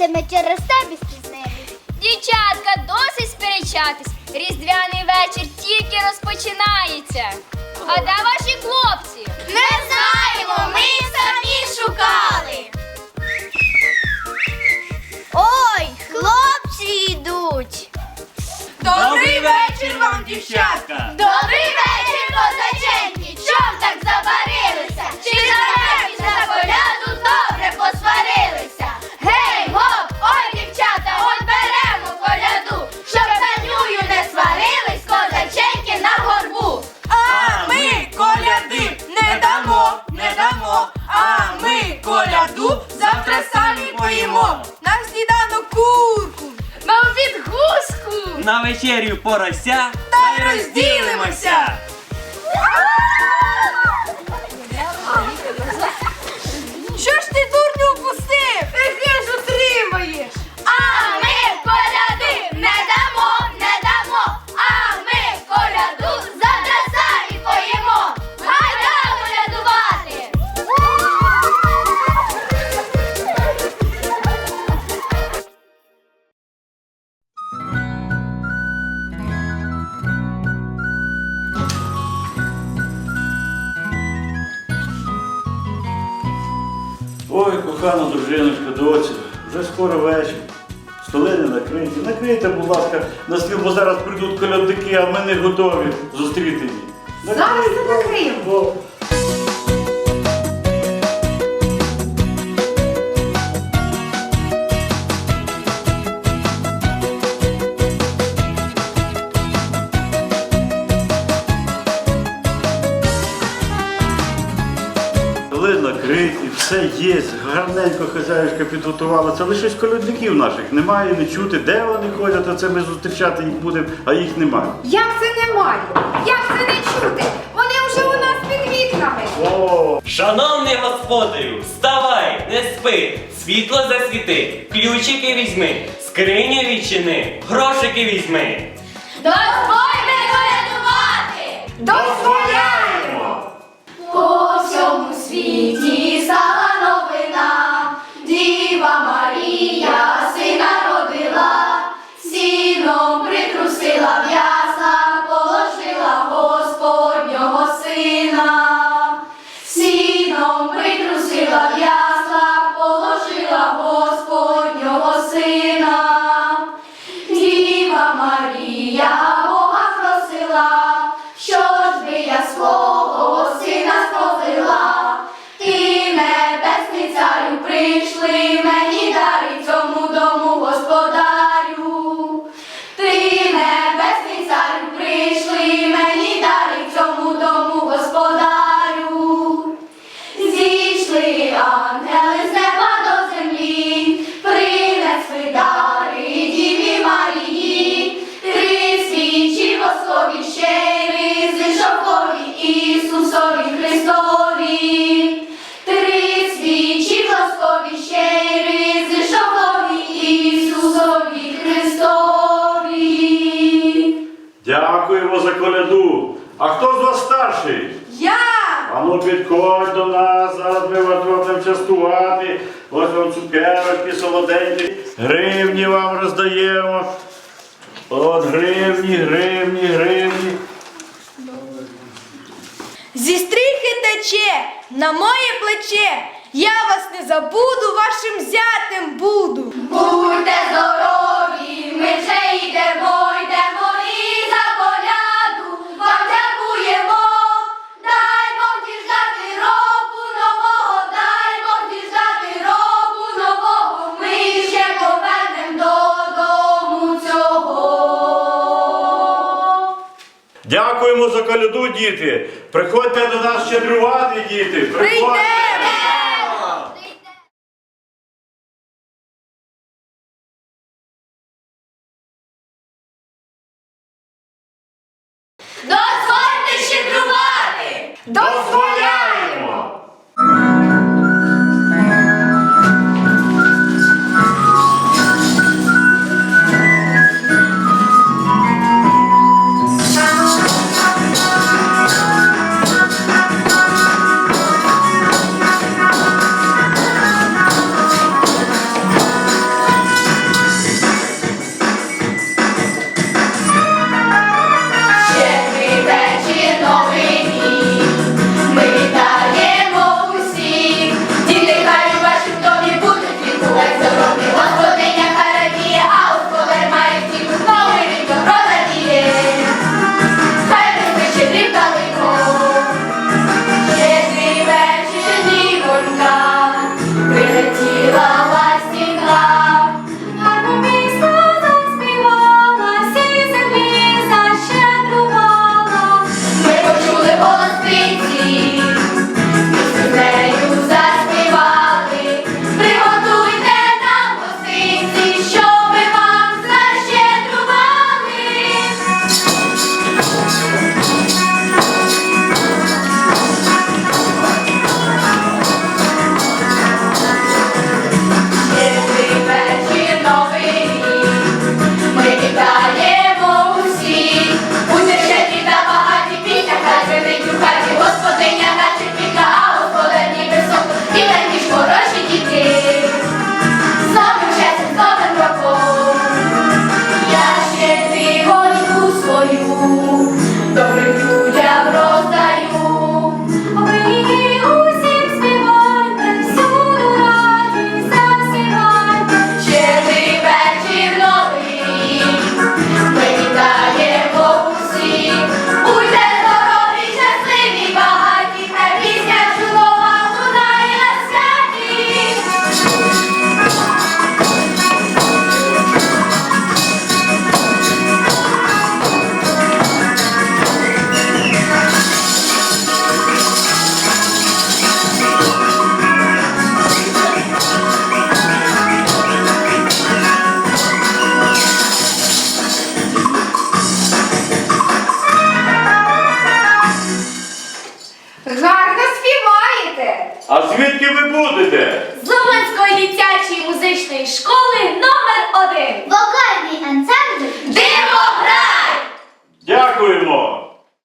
ми через тебе спізнились. Дівчатка, досить сперечатись. Різдвяний вечір тільки розпочинається. А де ваші хлопці? Не знаємо, ми самі шукали. Ой, хлопці йдуть. Добрий вечір вам, дівчатка! Добрий вечір, вечерю порося Та й розділимося. Ой, кохана дружиночка, доця, вже скоро вечір. Столи не накриті. Накрийте, будь ласка, на стіл, бо зараз прийдуть колядники, а ми не готові зустріти їх. Зараз не накриємо. Столи накриті, все є, гарненько хазяюшка підготувала. Це лише колядників наших немає, не чути, де вони ходять, а це ми зустрічати їх будемо, а їх немає. Як це немає? Як це не чути? Вони вже у нас під вікнами. О, Шановний господарю, вставай, не спи, світло засвіти, ключики візьми, скриню відчини, грошики візьми. Дозвольте колядувати! Дозволяємо! А хто з вас старший? Я! А ну підходь до нас, зараз ми вас будемо частувати. Ось вам цукерочки солоденькі. Гривні вам роздаємо. От гривні, гривні, гривні. Зі стріхи тече на моє плече. Я вас не забуду, вашим зятем буду. Будьте здорові, ми вже йдемо Дякуємо за коляду, діти. Приходьте до нас щедрувати, діти. Приходьте. А звідки ви будете? З Луганської дитячої музичної школи номер один. Вокальний ансамбль Дивограй! Дякуємо!